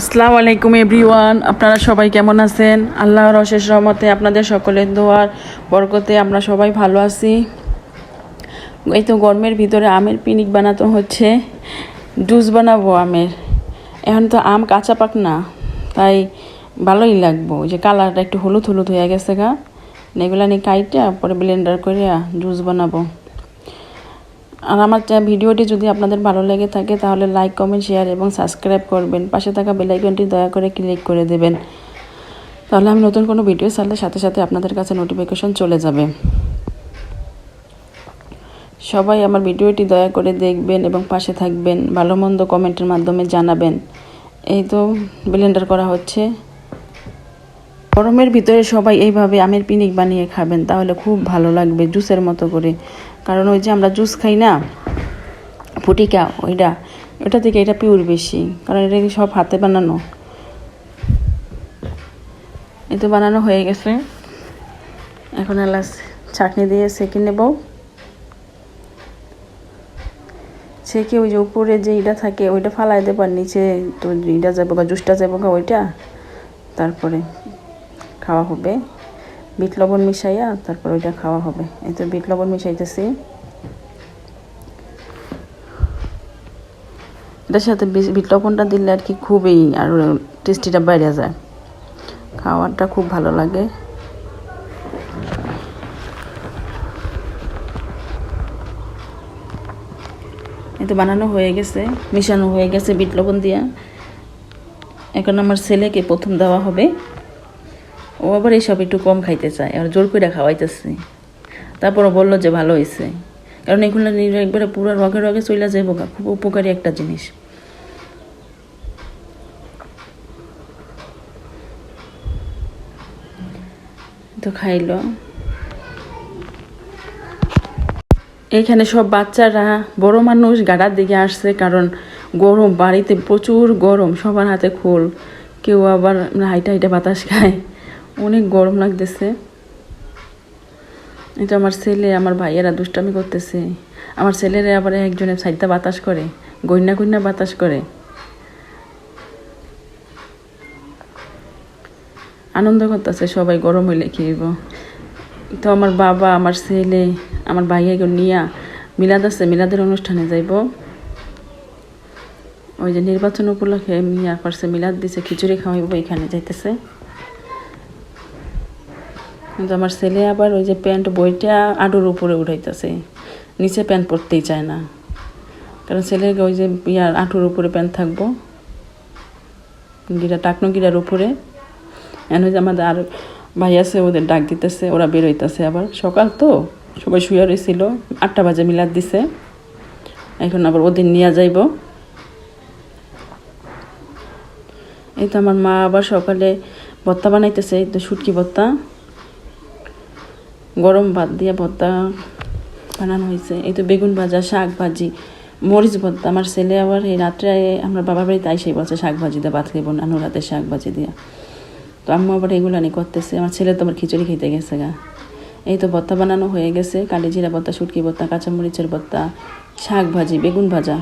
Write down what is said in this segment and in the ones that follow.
আসসালামু আলাইকুম এভরিওয়ান, আপনারা সবাই কেমন আছেন? আল্লাহর অশেষ রহমতে আপনাদের সকলের দোয়ার বরকতে আমরা সবাই ভালো আছি। এই তো গরমের ভিতরে আমের পিনিক বানাতে হচ্ছে, জুস বানাবো আমের। এখন তো আম কাঁচা পাক না, তাই ভালোই লাগবো। যে কালারটা একটু হলুদ হলুদ হয়ে গেছে গা। এগুলা নিয়ে কাইটা, পরে ব্লেন্ডার করে জুস বানাবো। আর আমার ভিডিওটি যদি আপনাদের ভালো লেগে থাকে, তাহলে লাইক কমেন্ট শেয়ার এবং সাবস্ক্রাইব করবেন। পাশে থাকা বেলাইকনটি দয়া করে ক্লিক করে দেবেন। তাহলে আমি নতুন কোনো ভিডিও ছাড়লে সাথে সাথে আপনাদের কাছে নোটিফিকেশন চলে যাবে। সবাই আমার ভিডিওটি দয়া করে দেখবেন এবং পাশে থাকবেন। ভালো মন্দ কমেন্টের মাধ্যমে জানাবেন। এই তো ব্লেন্ডার করা হচ্ছে। গরমের ভিতরে সবাই এইভাবে আমের পিনিক বানিয়ে খাবেন, তাহলে খুব ভালো লাগবে জুসের মতো করে। কারণ ওই যে আমরা জুস খাই না ফুটিকা ওইটা ওটা থেকে এটা পিওর বেশি, কারণ এটা সব হাতে বানানো? এই তো বানানো হয়ে গেছে। এখন এলাচ চাটনি দিয়ে সেঁকে নেব। সেঁকে ওই যে উপরে যে ইটা থাকে, ওইটা ফালাই দেবার নিচে তো ইটা যাব গা জুসটা যাব গা ওইটা। তারপরে খাওয়া হবে। বিট লবণ মিশাইয়া তারপর ওইটা খাওয়া হবে। এই তো বিট লবণ মিশাইতেছি। এটার সাথে বিট লবণটা দিলে আর কি খুবই আর টেস্টিটা বাইরে যায়। খাওয়ারটা খুব ভালো লাগে। এই তো বানানো হয়ে গেছে, মিশানো হয়ে গেছে বিট লবণ দিয়া। এখন আমার ছেলেকে প্রথম দেওয়া হবে। ও আবার এইসব একটু কম খাইতে চায়, আর জোর করে খাওয়াইতেছে। তারপরও বলল যে ভালো হয়েছে কারণ এগুলো একবারে পুরো রগে রগে চলে যাইব গা, খুব উপকারী একটা জিনিস। তো খাইলো। এইখানে সব বাচ্চারা, বড় মানুষ গাড়ার দিকে আসছে কারণ গরম, বাড়িতে প্রচুর গরম, সবার হাতে খোল। কেউ আবার হাইটা হাইটা বাতাস খায়। অনেক গরম লাগতেছে। এটা আমার ছেলে, আমার ভাইয়েরা দুষ্টামি করতেছে। আমার ছেলেরা আবার একজনের সাইডটা বাতাস করে গইনা গইনা বাতাস করে। আনন্দ করতেছে সবাই, গরম হইলে খেয়েব তো আমার বাবা, আমার ছেলে, আমার ভাইয়াকে নিয়া মিলাদ আছে, মিলাদের অনুষ্ঠানে যাইব। ওই যে নির্বাচন উপলক্ষে মিয়া করছে, মিলাদ দিছে, খিচুড়ি খাওয়াইব, এখানে যাইতেছে। কিন্তু আমার ছেলে আবার ওই যে প্যান্ট বইটা আডুর উপরে উঠাইতেছে। নিচে প্যান্ট পরতেই চায় না। কারণ ছেলের ওই যে ইয়ার আঁটুর উপরে প্যান্ট থাকব। গিরা টাকনো গিরার উপরে। এন হয়ে আমাদের আর ভাই আছে, ওদের ডাক দিতেছে, ওরা বেরোইতেছে আবার। সকাল তো, সবাই শুয়ে রয়েছিল আটটা বাজে মিলাদ দিছে। এখন আবার ওদের নিয়ে যাইব। এই তো আমার মা আবার সকালে ভত্তা বানাইতেছে, এই তো শুটকি ভত্তা গরম ভাত দিয়ে ভর্তা বানানো হয়েছে। এই তো বেগুন ভাজা, শাক ভাজি, মরিচ ভর্তা। আমার ছেলে আবার এই রাত্রে আমার বাবার বাড়িতে আইসেই বলছে, শাক ভাজি দিয়ে ভাত খাইব না রাতে শাক ভাজি দিয়া। তো আম্মু আবার এগুলো নিয়ে করতেছে। আমার ছেলে তো আমার খিচুড়ি খেতে গেছে গা। এই তো ভর্তা বানানো হয়ে গেছে। কালি জিরা ভর্তা, শুটকি ভর্তা, কাঁচামরিচের ভর্তা, শাক ভাজি, বেগুন ভাজা।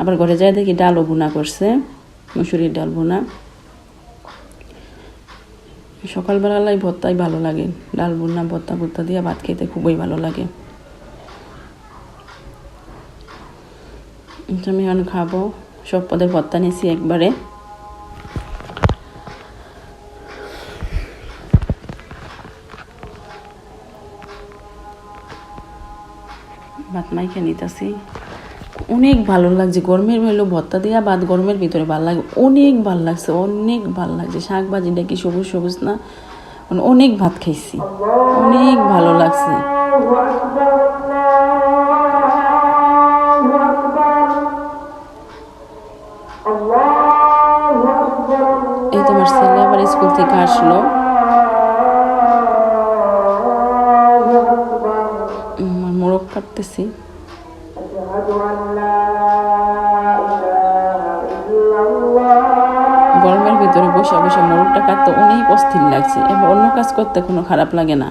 আবার ঘরে যায় দেখি ডালও বোনা করছে, মুসুরির ডাল ভুনা। সকালবেলায় ভর্তাই ভালো লাগে। ডাল বুনা ভর্তা ভর্তা দিয়ে ভাত খেতে খুবই ভালো লাগে। আমি এখন খাব। সব পদের ভর্তা নিয়েছি একবারে। ভাত মাইকে নিতেছি। অনেক ভালো লাগছে। গরমের হইল ভত্তা দিয়া ভাত, গরমের ভিতরে ভালো লাগে, অনেক ভালো লাগছে, অনেক ভালো লাগছে। শাক ভাজিটা কি সবুজ সবুজ না? মানে অনেক ভাত খাইছি, অনেক ভালো লাগছে। এই তোমার ছেলে আবার স্কুল থেকে আসলো। মোরগ কাটতেছি। গরমের ভিতরে বসে বসে মোরগটা কাটতে অনেক অস্থির লাগছে, এবার অন্য কাজ করতে কোনো খারাপ লাগে না।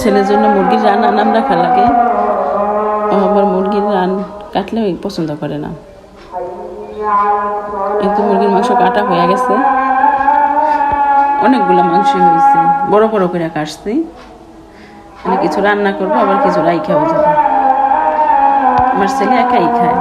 ছেলের জন্য মুরগির রান আনাম রাখা লাগে। আবার মুরগির রান কাটলেও পছন্দ করে না। এই তো মুরগির মাংস কাটা হয়ে গেছে। অনেকগুলো মাংস হয়েছে, বড় বড় করে কাটছি। মানে কিছু রান্না করব, আবার কিছু রাই খাওয়া যাবে। আমার ছেলে একাই খায়।